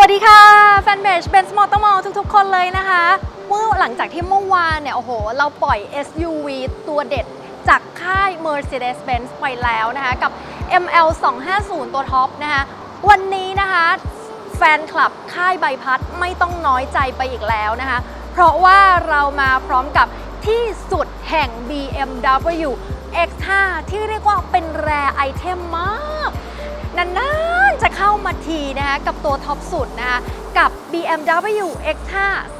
วัสดีค่ะ แฟนเพจเบนซ์มอเตอร์มอลทุกๆ คนเลยนะคะเมื่อหลังจากที่เมื่อวานเนี่ยโอ้โห เราปล่อย SUV ตัวเด็ดจากค่าย Mercedes-Benz ไปแล้วนะคะ กับ ML 250 ตัวท็อปนะคะวันนี้นะคะแฟนคลับค่ายใบพัดไม่ต้องน้อยใจไปอีกแล้วนะคะ เพราะว่าเรามาพร้อมกับที่สุดแห่ง BMW X5 ที่เรียกว่าเป็นแรไอเทมมาก นานๆจะเข้ามาทีนะคะกับตัวท็อปสุดนะคะกับ BMW X5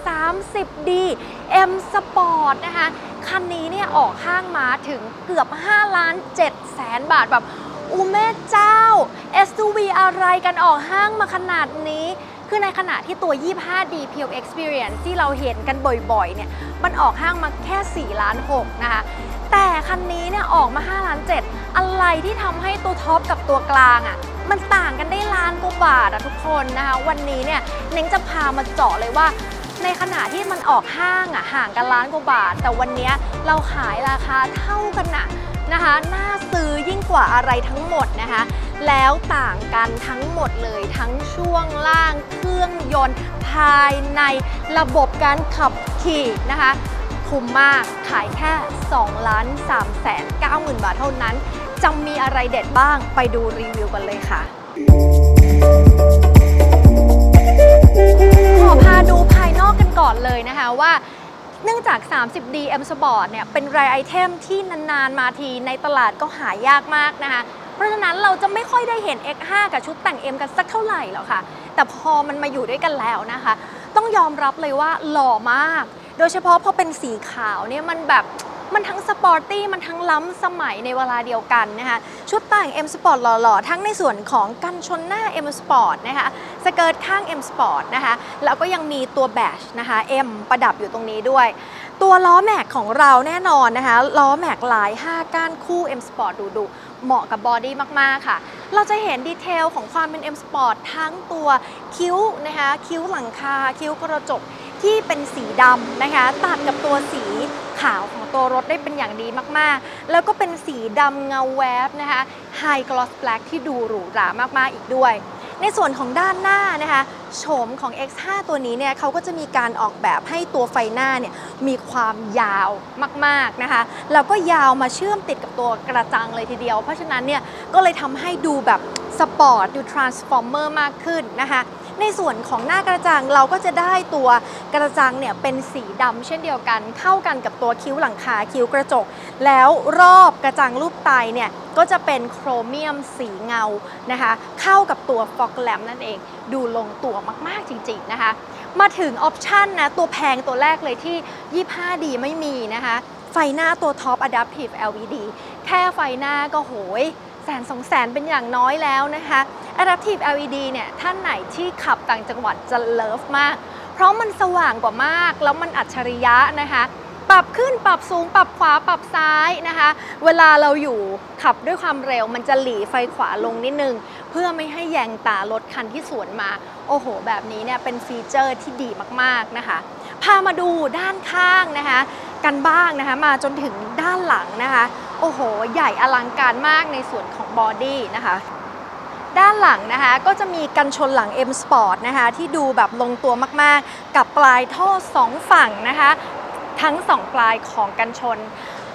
30D M Sport นะคะคันนี้เนี่ยออกห้างมาถึงเกือบ 5 ล้าน7แสนบาทแบบอูแม่เจ้า SUV อะไรกันออกห้างมาขนาดนี้ คือในขณะที่ตัว 25D Pure Experience ที่เราเห็นกันบ่อยๆ เนี่ย มันออกห้างมาแค่ 4 ล้าน6นะคะ แต่คันนี้เนี่ยออกมา 5 ล้าน 7 อะไรที่ทำให้ตัวท็อปกับตัวกลางอะ่ะ มันต่างกันได้ล้านกว่าบาทอะทุกคนนะคะ วันนี้เนี่ยเน้งจะพามาเจาะเลยว่าในขณะที่มันออกห้างอะห่างกันล้านกว่าบาท แต่วันนี้เราขายราคาเท่ากันนะนะคะ น่าซื้อยิ่งกว่าอะไรทั้งหมดนะคะ แล้วต่างกันทั้งหมดเลยทั้งช่วงล่างเครื่องยนต์ ภายในระบบการขับขี่นะคะคุ้มมากขายแค่2ล้าน3แสน9หมื่นบาทเท่านั้น จะมีอะไรเด็ดบ้างไปดูรีวิวกันเลยค่ะขอพาดูภายนอกกันก่อนเลยนะคะว่าเนื่องจาก 30D M Sport เนี่ยเป็นรายไอเทมที่นาน ๆ มาทีในตลาดก็หายากมากนะคะ เพราะฉะนั้นเราจะไม่ค่อยได้เห็น X5 กับชุดแต่ง M กันสักเท่าไหร่หรอกค่ะ แต่พอมันมาอยู่ด้วยกันแล้วนะคะ ต้องยอมรับเลยว่าหล่อมาก โดยเฉพาะพอเป็นสีขาวเนี่ยมันแบบมันทั้งสปอร์ตี้มันทั้งล้ำสมัยในเวลาเดียวกันนะคะชุดแต่ง M Sport หล่อๆ ทั้งในส่วนของกันชนหน้า M Sport นะคะสเกิร์ตข้าง M Sport นะคะแล้วก็ยังมีตัวแบชนะคะ M ประดับอยู่ตรงนี้ด้วย ตัวล้อแม็กของเราแน่นอนนะคะล้อแม็กลาย 5 ก้านคู่ M Sport ดูดู เหมาะกับบอดี้มาก ๆ ค่ะ เราจะเห็นดีเทลของความเป็น M Sport ทั้งตัวคิ้วนะคะคิ้วหลังคา คิ้วกระจกที่เป็นสีดำนะคะตัดกับตัวสีขาวของตัวรถได้เป็นอย่างดีมากๆ แล้วก็เป็นสีดำเงาแวบนะคะไฮกลอสแบล็กที่ดูหรูหรามากๆอีกด้วย ในส่วนของด้านหน้านะคะโฉมของ X5 ตัวนี้เนี่ยเขาก็จะมีการออกแบบให้ตัวไฟหน้าเนี่ยมีความยาวมากๆนะคะแล้วก็ยาวมาเชื่อมติดกับตัวกระจังเลยทีเดียว เพราะฉะนั้นเนี่ยก็เลยทำให้ดูแบบสปอร์ตดูทรานส์ฟอร์เมอร์มากขึ้นนะคะ ในส่วนของหน้ากระจังเราก็จะได้ตัวกระจังเนี่ยเป็นสีดำเช่นเดียวกัน เข้ากันกับตัวคิ้วหลังคาคิ้วกระจก แล้วรอบกระจังรูปไตเนี่ยก็จะเป็นโครเมียมสีเงานะคะ เข้ากับตัวฟอกแลมนั่นเองดูลงตัวมาก ๆ จริง ๆ นะคะ มาถึงออปชันนะตัวแพงตัวแรกเลยที่ 25D ไม่มีนะคะ ไฟหน้าตัวท็อป Adaptive LED แค่ไฟหน้าก็โหยแสนสองแสนเป็นอย่างน้อยแล้วนะคะ Adaptive LED เนี่ยท่านไหนที่ขับต่างจังหวัดจะเลิฟมาก เพราะมันสว่างกว่ามาก แล้วมันอัจฉริยะนะคะปรับขึ้นปรับสูงปรับขวาปรับซ้ายนะคะ เวลาเราอยู่ขับด้วยความเร็ว มันจะหลีไฟขวาลงนิดนึง เพื่อไม่ให้แยงตารถคันที่สวนมา โอ้โห แบบนี้เนี่ยเป็นฟีเจอร์ที่ดีมากๆนะคะ พามาดูด้านข้างนะคะ กันบ้างนะคะ มาจนถึงด้านหลังนะคะ โอ้โห ใหญ่อลังการมากในส่วนของบอดี้นะคะ ด้านหลังนะคะ ก็จะมีกันชนหลัง M Sport นะคะ ที่ดูแบบลงตัวมากๆ กับปลายท่อสองฝั่งนะคะ ทั้งสองปลายของกันชน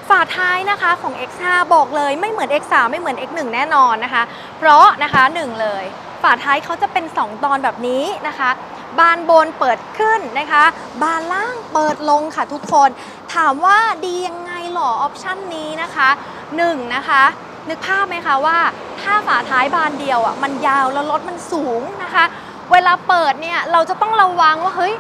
ฝาท้ายนะคะของ X5 บอกเลยไม่เหมือน X3 ไม่เหมือน X1 แน่นอนนะคะ เพราะนะคะหนึ่งเลยฝาท้ายเขาจะเป็น 2 ตอนแบบนี้นะคะ บานบนเปิดขึ้นนะคะ บานล่างเปิดลงค่ะทุกคน ถามว่าดียังไงหรอออปชันนี้นะคะหนึ่งนะคะ นึกภาพไหมคะว่า ถ้าฝาท้ายบานเดียวอะมันยาวแล้วรถมันสูงนะคะ เวลาเปิดเนี่ยเราจะต้องระวังว่าเฮ้ย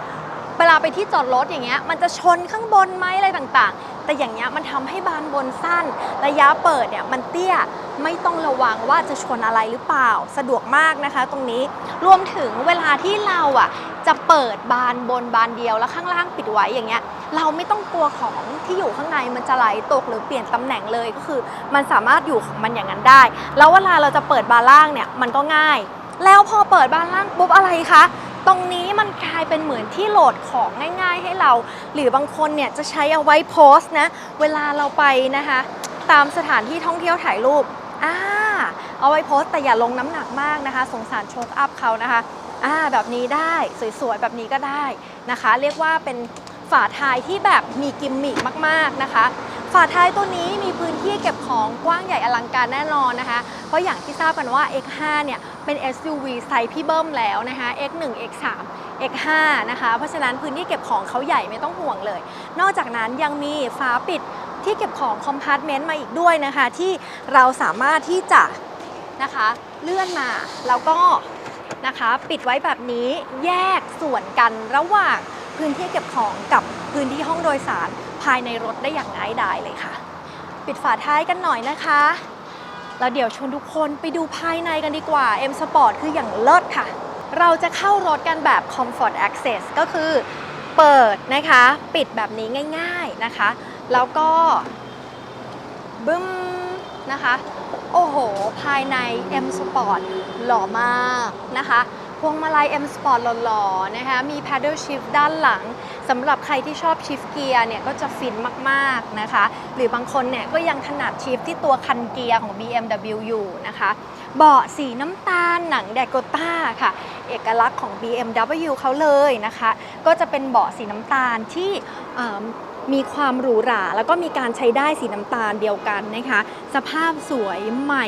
เวลาไปที่จอดรถอย่างเงี้ยมันจะชนข้างบนไหมอะไรต่างๆ แต่อย่างเงี้ยมันทำให้บานบนสั้น ระยะเปิดเนี่ยมันเตี้ยไม่ต้องระวังว่าจะชนอะไรหรือเปล่า สะดวกมากนะคะ ตรงนี้รวมถึงเวลาที่เราอะ จะเปิดบานบนบานเดียวแล้วข้างล่างปิดไว้อย่างเงี้ย เราไม่ต้องกลัวของที่อยู่ข้างในมันจะไหลตกหรือเปลี่ยนตำแหน่งเลยก็คือ มันสามารถอยู่ของมันอย่างนั้นได้ แล้วเวลาเราจะเปิดบานล่างเนี่ยมันก็ง่าย แล้วพอเปิดบานล่างปุ๊บอะไรคะตรงนี้มันกลายเป็นเหมือนที่โหลดของง่าย ๆ ให้เรา หรือบางคนเนี่ยจะใช้เอาไว้โพสต์นะ เวลาเราไปนะคะ ตามสถานที่ท่องเที่ยวถ่ายรูปอ่าเอาไว้โพสต์แต่อย่าลงน้ำหนักมากนะคะ สงสารโชคอัพเขานะคะ อ่าแบบนี้ได้สวยๆแบบนี้ก็ได้นะคะ เรียกว่าเป็นฝาท้ายที่แบบมีกิมมิกมากๆนะคะ ฝาท้ายตัวนี้มีพื้นที่เก็บของกว้างใหญ่อลังการแน่นอนนะคะ เพราะอย่างที่ทราบกันว่า X5 เนี่ยเป็น SUV ไซส์พี่เบิ้มแล้วนะคะ X1 X3 X5 นะคะ เพราะฉะนั้นพื้นที่เก็บของเขาใหญ่ไม่ต้องห่วงเลย นอกจากนั้นยังมีฝาปิดที่เก็บของคอมพาร์ตเมนต์มาอีกด้วยนะคะ ที่เราสามารถที่จะนะคะเลื่อนมาแล้วก็ นะคะ ปิดไว้แบบนี้แยกส่วนกันระหว่างพื้นที่เก็บของกับพื้นที่ห้องโดยสารภายในรถได้อย่างง่ายดายเลยค่ะ ปิดฝาท้ายกันหน่อยนะคะแล้วเดี๋ยวชวนทุกคนไปดูภายในกันดีกว่า M Sport คืออย่างเลิศค่ะ เราจะเข้ารถกันแบบ Comfort Access ก็คือเปิดนะคะ ปิดแบบนี้ง่าย ๆนะคะ แล้วก็บึ้มนะคะ โอ้โห ภายใน M Sport หล่อมากนะคะ พวงมาลัย M Sport หล่อๆนะคะ มี paddle shift ด้านหลังสำหรับใครที่ชอบ shift เกียร์เนี่ยก็จะฟินมากๆนะคะ หรือบางคนเนี่ยก็ยังถนัด shift ที่ตัวคันเกียร์ของ BMW อยู่นะคะ เบาะสีน้ำตาลหนังแดโกต้าค่ะ เอกลักษณ์ของ BMW เขาเลยนะคะ ก็จะเป็นเบาะสีน้ำตาลที่ มีความหรูหรา แล้วก็มีการใช้ได้สีน้ำตาลเดียวกันนะคะ สภาพสวยใหม่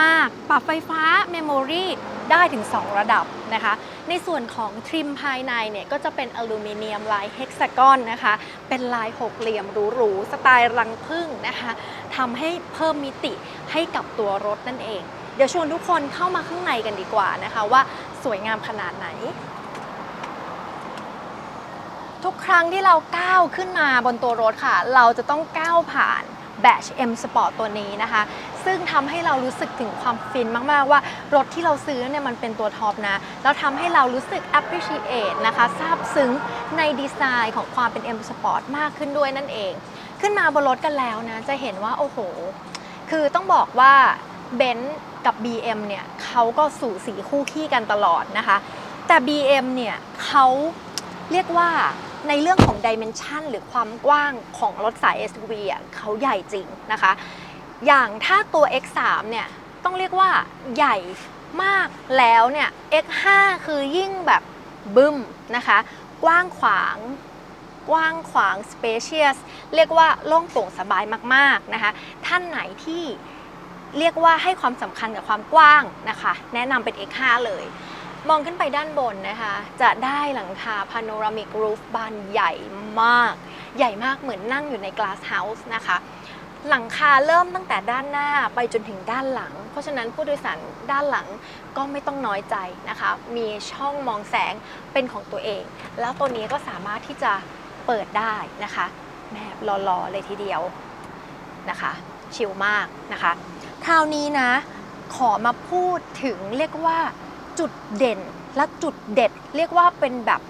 มาก ๆ ปรับไฟฟ้าเมมโมรีได้ถึง 2 ระดับนะคะ ในส่วนของทริมภายในเนี่ยก็จะเป็นอลูมิเนียมลายเฮกซากอนนะคะ เป็นลายหกเหลี่ยมหรูๆสไตล์รังผึ้งนะคะทำให้เพิ่มมิติให้กับตัวรถนั่นเอง เดี๋ยวชวนทุกคนเข้ามาข้างในกันดีกว่านะคะว่าสวยงามขนาดไหน ทุกครั้งที่เราก้าวขึ้นมาบนตัวรถค่ะ เราจะต้องก้าวผ่าน Batch M Sport ตัวนี้นะคะ ซึ่งทำให้เรารู้สึกถึงความฟินมากๆว่ารถที่เราซื้อเนี่ยมันเป็นตัวท็อปนะ แล้วทำให้เรารู้สึก appreciate นะคะซาบซึ้งในดีไซน์ของความเป็น M Sport มากขึ้นด้วยนั่นเอง ขึ้นมาบนรถกันแล้วนะ จะเห็นว่าโอ้โห คือต้องบอกว่าเบนซ์กับ BM เนี่ยเขาก็สู่สีคู่ขี้กันตลอดนะคะ แต่ BM เนี่ยเขาเรียกว่า ในเรื่องของดิเมนชันหรือความกว้างของรถสาย SUV อะเขาใหญ่จริงนะคะ อย่างถ้าตัว X3 เนี่ยต้องเรียกว่าใหญ่มากแล้วเนี่ย X5 คือยิ่งแบบบึ้มนะคะ กว้างขวางกว้างขวาง spacious เรียกว่าโล่งโปร่งสบายมากๆนะคะ ท่านไหนที่เรียกว่าให้ความสำคัญกับความกว้างนะคะ แนะนำเป็น X5 เลย มองขึ้นไปด้านบนนะคะ จะได้หลังคา panoramic roof บานใหญ่มาก ใหญ่มากเหมือนนั่งอยู่ใน glass house นะคะ หลังคาเริ่มตั้งแต่ด้านหน้าไปจนถึงด้านหลัง เพราะฉะนั้นผู้โดยสารด้านหลังก็ไม่ต้องน้อยใจนะคะ มีช่องมองแสงเป็นของตัวเอง แล้วตัวนี้ก็สามารถที่จะเปิดได้นะคะแบบหล่อๆเลยทีเดียวนะคะ ชิลมากนะคะ คราวนี้นะ ขอมาพูดถึงเรียกว่า จุดเด่นและจุดเด็ด เรียกว่าเป็นแบบ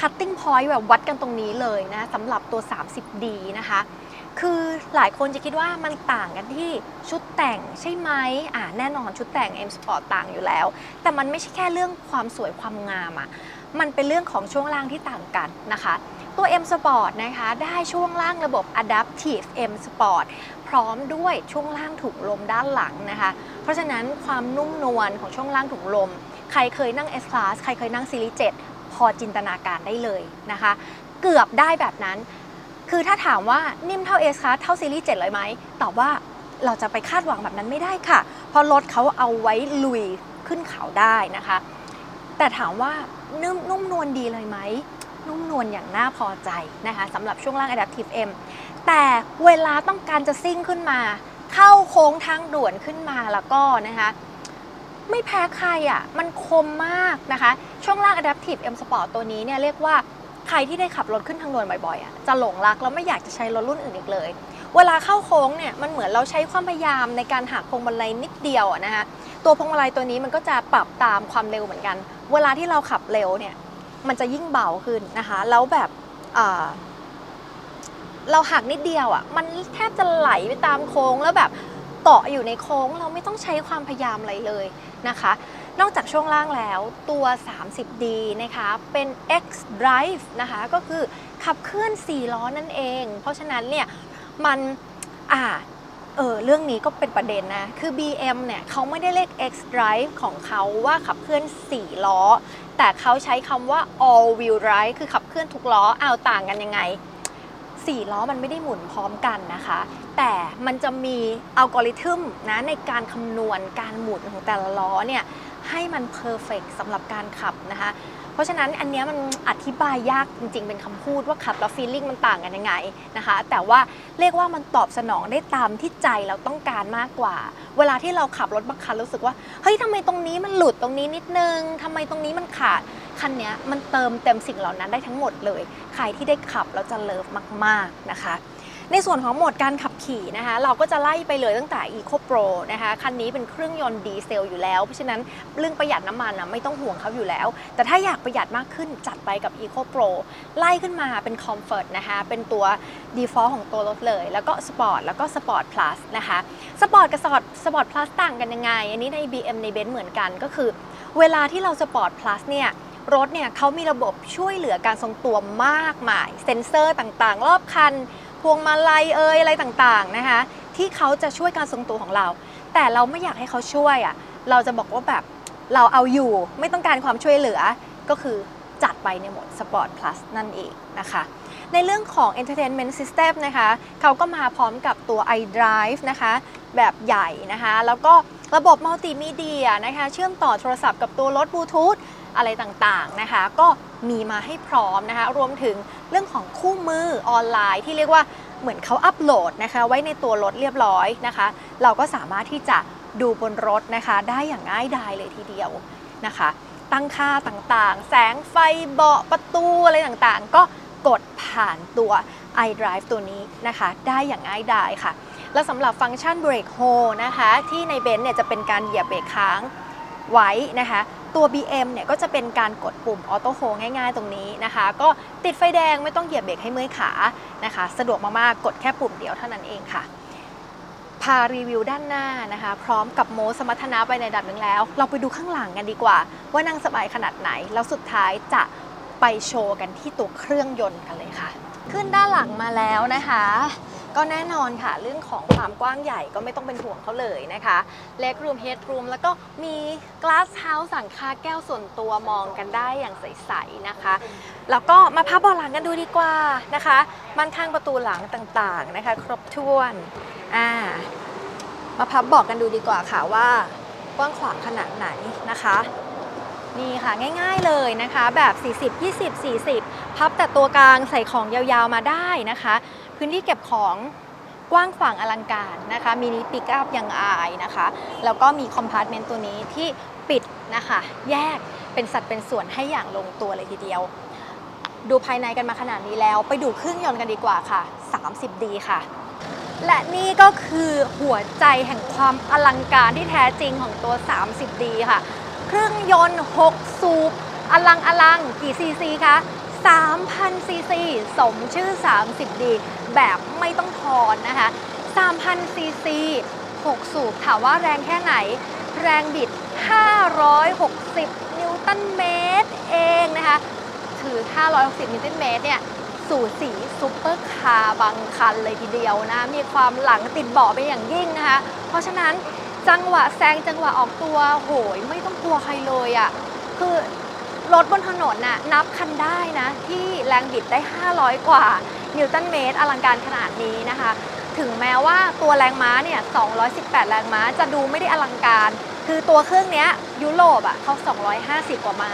cutting point แบบวัดกันตรงนี้เลยนะสำหรับตัว 30D นะคะ คือหลายคนจะคิดว่ามันต่างกันที่ชุดแต่งใช่ไหมอ่าแน่นอนชุดแต่ง M Sport ต่างอยู่แล้ว แต่มันไม่ใช่แค่เรื่องความสวยความงามอะมันเป็นเรื่องของช่วงล่างที่ต่างกันนะคะตัว M Sport นะคะได้ช่วงล่างระบบ Adaptive M Sport พร้อมด้วยช่วงล่างถุงลมด้านหลังนะคะ เพราะฉะนั้นความนุ่มนวลของช่วงล่างถุงลม ใครเคยนั่ง S Class ใครเคยนั่งซีรีส์7พอจินตนาการได้เลยนะคะ เกือบได้แบบนั้น คือถ้าถามว่านิ่มเท่า S Class เท่าซีรีส์7เลยไหมตอบว่าเราจะไปคาดหวังแบบนั้นไม่ได้ค่ะ เพราะรถเขาเอาไว้ลุยขึ้นเขาได้นะคะ แต่ถามว่านุ่มนุ่มนวลดีเลยไหมนุ่มนวลอย่างน่าพอใจนะคะสำหรับช่วงล่าง Adaptive M แต่เวลาต้องการจะซิ่งขึ้นมา เข้าโค้งทางด่วนขึ้นมาแล้วก็นะคะ ไม่แพ้ใครอะ มันคมมากนะคะ ช่วงล่าง Adaptive M Sport ตัวนี้เนี่ยเรียกว่าใครที่ได้ขับรถขึ้นทางด่วนบ่อยๆอะจะหลงรักแล้วไม่อยากจะใช้รถรุ่นอื่นอีกเลย เวลาเข้าโค้งเนี่ยมันเหมือนเราใช้ความพยายามในการหักพวงมาลัยนิดเดียวนะคะตัวพวงมาลัยตัวนี้มันก็จะปรับตามความเร็วเหมือนกัน เวลาที่เราขับเร็วเนี่ยมันจะยิ่งเบาขึ้นนะคะ แล้วแบบเราหักนิดเดียวอะ่ะมันแทบจะไหลไปตามโค้งแล้วแบบาะอยู่ในโค้งเราไม่ต้องใช้ความพยายามอะไรเลยนะคะ นอกจากช่วงล่างแล้วตัว 30D นะคะเป็น X Drive นะคะก็คือขับเคลื่อน 4 ล้อนั่นเอง เพราะฉะนั้นเนี่ยมันอ่าเออเรื่องนี้ก็เป็นประเด็นนะ คือ BM เนี่ยเขาไม่ได้เรียก X Drive ของเขาว่าขับเคลื่อน 4 ล้อ แต่เขาใช้คำว่า all wheel drive คือขับเคลื่อนทุกล้อเอาต่างกันยังไง 4 ล้อมันไม่ได้หมุนพร้อมกันนะคะ แต่มันจะมีอัลกอริทึมนะในการคำนวณการหมุนของแต่ละล้อเนี่ยให้มันเพอร์เฟกสำหรับการขับนะคะ เพราะฉะนั้นอันนี้มันอธิบายยากจริง ๆ เป็นคำพูดว่าขับแล้วฟีลลิ่งมันต่างกันยังไงนะคะ แต่ว่าเรียกว่ามันตอบสนองได้ตามที่ใจเราต้องการมากกว่า เวลาที่เราขับรถบางคันรู้สึกว่า เฮ้ยทำไมตรงนี้มันหลุดตรงนี้นิดนึงทำไมตรงนี้มันขาดคันเนี้ยมันเติมเต็มสิ่งเหล่านั้นได้ทั้งหมดเลย ใครที่ได้ขับแล้วจะเลิฟมาก ๆนะคะ ในส่วนของโหมดการขับ ขี่นะคะ เราก็จะไล่ไปเลยตั้งแต่ Eco Pro นะคะ คันนี้เป็นเครื่องยนต์ดีเซลอยู่แล้ว เพราะฉะนั้นเรื่องประหยัดน้ำมันนะไม่ต้องห่วงเขาอยู่แล้ว แต่ถ้าอยากประหยัดมากขึ้นจัดไปกับ Eco Pro ไล่ขึ้นมาเป็น Comfort นะคะ เป็นตัว Default ของตัวรถเลย แล้วก็ Sport แล้วก็ Sport Plus นะคะ Sport กับ Sport Sport Plus ต่างกันยังไง อันนี้ใน BM ใน Benz เหมือนกันก็คือ เวลาที่เรา Sport Plus เนี่ยรถเนี่ยเขามีระบบช่วยเหลือการทรงตัวมากมาย เซ็นเซอร์ต่างๆ รอบคัน พวงมาลัยเอ่ยอะไรต่างๆนะคะ ที่เขาจะช่วยการทรงตัวของเรา แต่เราไม่อยากให้เขาช่วยอะเราจะบอกว่าแบบเราเอาอยู่ไม่ต้องการความช่วยเหลือก็คือจัดไปในโหมด Sport Plus นั่นเองนะคะ ในเรื่องของ Entertainment System นะคะเขาก็มาพร้อมกับตัว iDrive นะคะ แบบใหญ่นะคะ แล้วก็ระบบมัลติมีเดียนะคะ เชื่อมต่อโทรศัพท์กับตัวรถบลูทูธอะไรต่างๆนะคะ ก็มีมาให้พร้อมนะคะ รวมถึง เรื่องของคู่มือออนไลน์ที่เรียกว่าเหมือนเขาอัปโหลดนะคะ ไว้ในตัวรถเรียบร้อยนะคะ เราก็สามารถที่จะดูบนรถนะคะ ได้อย่างง่ายดายเลยทีเดียวนะคะ ตั้งค่าต่างๆ แสงไฟเบาะประตูอะไรต่างๆ ก็กดผ่านตัว iDrive ตัวนี้นะคะ ได้อย่างง่ายดายค่ะ แล้วสำหรับฟังก์ชัน Brake Hold นะคะ ที่ในเบนซ์เนี่ยจะเป็นการเหยียบเบรกค้าง ไว้นะคะ ตัว BM เนี่ยก็จะเป็นการกดปุ่ม Auto Hold ง่ายๆ ตรงนี้นะคะ ก็ติดไฟแดงไม่ต้องเหยียบเบรกให้เมื่อยขานะคะ สะดวกมากๆ กดแค่ปุ่มเดียวเท่านั้นเองค่ะ พารีวิวด้านหน้านะคะ พร้อมกับโมสมรรถนะไปในระดับหนึ่งแล้ว เราไปดูข้างหลังกันดีกว่า ว่านั่งสบายขนาดไหน แล้วสุดท้ายจะไปโชว์กันที่ตัวเครื่องยนต์กันเลยค่ะ ขึ้นด้านหลังมาแล้วนะคะ ก็แน่นอนค่ะ เรื่องของความกว้างใหญ่ก็ไม่ต้องเป็นห่วงเขาเลยนะคะเล็กรูมเฮดรูมแล้วก็มี glass house สังคาแก้วส่วนตัวมองกันได้อย่างใสๆนะคะ แล้วก็มาพับบาะหลังกันดูดีกว่านะคะม่นข้างประตูหลังต่างๆนะคะ ครบถ้วนอ่ามาพับบอกกันดูดีกว่าค่ะว่ากว้างขวางขนาดไหนนะคะนี่ค่ะง่ายๆเลยนะคะแบบ 40 20 40 พับแต่ตัวกลางใส่ของยาวๆมาได้นะคะ พื้นที่เก็บของกว้างขวางอลังการนะคะมินิปิกอัพยังอายนะคะ แล้วก็มีคอมพาร์ตเมนต์ตัวนี้ที่ปิดนะคะ แยกเป็นสัดเป็นส่วนให้อย่างลงตัวเลยทีเดียว ดูภายในกันมาขนาดนี้แล้ว ไปดูเครื่องยนต์กันดีกว่าค่ะ 30D ค่ะ และนี่ก็คือหัวใจแห่งความอลังการที่แท้จริงของตัว 30D ค่ะ เครื่องยนต์ 6 สูบอลังอลังกี่ซีซีคะ3,000ซีซีสมชื่อ 30D แบบไม่ต้องทอนนะคะ3,000ซีซี6 สูบถามว่าแรงแค่ไหน แรงบิด 560 นิวตันเมตรเองนะคะคือ 560 นิวตันเมตรเนี่ยสู่สีซุปเปอร์คาร์บางคันเลยทีเดียวนะ มีความหลังติดเบาะเป็นอย่างยิ่งนะคะ เพราะฉะนั้นจังหวะแซงจังหวะออกตัวโหยไม่ต้องกลัวใครเลยอะ่ะ คือ รถบนถนนน่ะนับคันได้นะ ที่แรงบิดได้ 500 กว่า นิวตันเมตรอลังการขนาดนี้นะคะ ถึงแม้ว่าตัวแรงม้าเนี่ย 218 แรงม้าจะดูไม่ได้อลังการ คือตัวเครื่องเนี้ยยุโรปอะเขา 250 กว่าม้า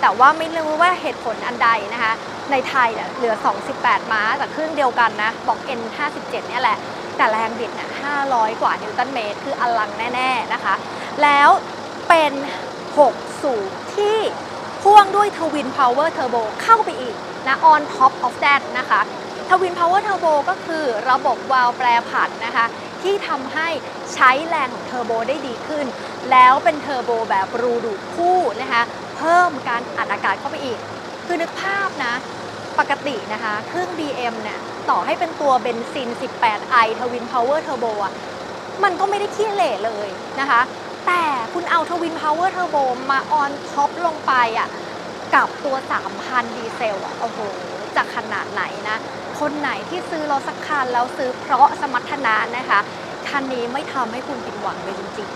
แต่ว่าไม่รู้ว่าเหตุผลอันใดนะคะ ในไทยเนี่ยเหลือ 218 ม้าแต่เครื่องเดียวกันนะ บอก N57 เนี่ยแหละ แต่แรงบิดเนี่ย500 กว่านิวตันเมตร คืออลังแน่ ๆนะคะ แล้วเป็น 6 สูบที่ พ่วงด้วย Twin Power Turbo เข้าไปอีกนะ on top of that นะคะ Twin Power Turbo ก็คือระบบวาล์วแปรผันนะคะ ที่ทำให้ใช้แรงของเทอร์โบได้ดีขึ้น แล้วเป็นเทอร์โบแบบรูดูดคู่นะคะ เพิ่มการอัดอากาศเข้าไปอีก คือนึกภาพนะ ปกตินะคะ เครื่อง BM เนี่ยต่อให้เป็นตัวเบนซิน 18i Twin Power Turbo อะมันก็ไม่ได้ขี้เหร่เลยนะคะ แต่คุณเอา Twin Power Turbo มาออนท็อปลงไปอะกับตัว 3,000 ดีเซลอะ โอ้โห จะขนาดไหนนะ คนไหนที่ซื้อรถสักคันแล้วซื้อเพราะสมรรถนะนะคะ คันนี้ไม่ทำให้คุณผิดหวังเลยจริง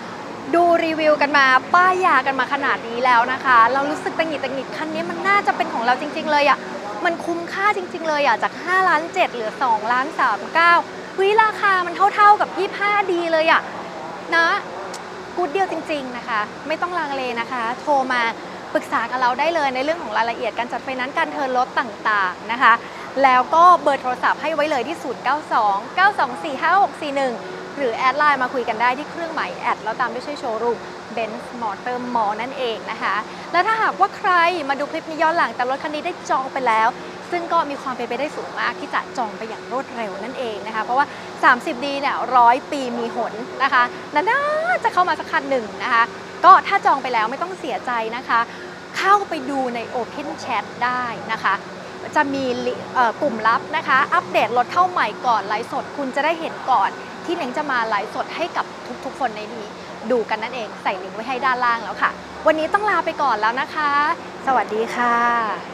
ๆ ดูรีวิวกันมาป้ายยากันมาขนาดนี้แล้วนะคะ เรารู้สึกตังหิดตังหิดคันนี้มันน่าจะเป็นของเราจริง ๆ เลยอะ มันคุ้มค่าจริง ๆ เลยอะ จาก5ล้าน7เหลือ2ล้าน3 9วิราคามันเท่าๆกับ 25ดีเลยอะนะ กู๊ดเดียวจริง ๆ นะคะ ไม่ต้องลังเลนะคะ โทรมาปรึกษากับเราได้เลยในเรื่องของรายละเอียดการจัดไฟนั้นการเทิร์นรถต่างๆนะคะ แล้วก็เบอร์โทรศัพท์ให้ไว้เลยที่ 092 924 5641 หรือแอดไลน์มาคุยกันได้ที่เครื่องหมายแอดแล้วตามด้วยชื่อโชว์รูม Benz Motor Mall นั่นเองนะคะ และถ้าหากว่าใครมาดูคลิปนี้ย้อนหลังแต่รถคันนี้ได้จองไปแล้ว ซึ่งก็มีความเป็นไปได้สูงมากที่จะจองไปอย่างรวดเร็วนั่นเองนะคะ เพราะว่า 30 ดีเนี่ยร้อยปีมีหนนะคะนานๆจะเข้ามาสักคันหนึ่งนะคะ ก็ถ้าจองไปแล้วไม่ต้องเสียใจนะคะ เข้าไปดูใน Open Chat ได้นะคะจะมีกลุ่มลับนะคะ อัปเดตรถเข้าใหม่ก่อนไลฟ์สด คุณจะได้เห็นก่อนที่เน่งจะมาไลฟ์สดให้กับทุกๆ คนในนี้ ดูกันนั่นเองใส่ลิงก์ไว้ให้ด้านล่างแล้วค่ะ วันนี้ต้องลาไปก่อนแล้วนะคะ สวัสดีค่ะ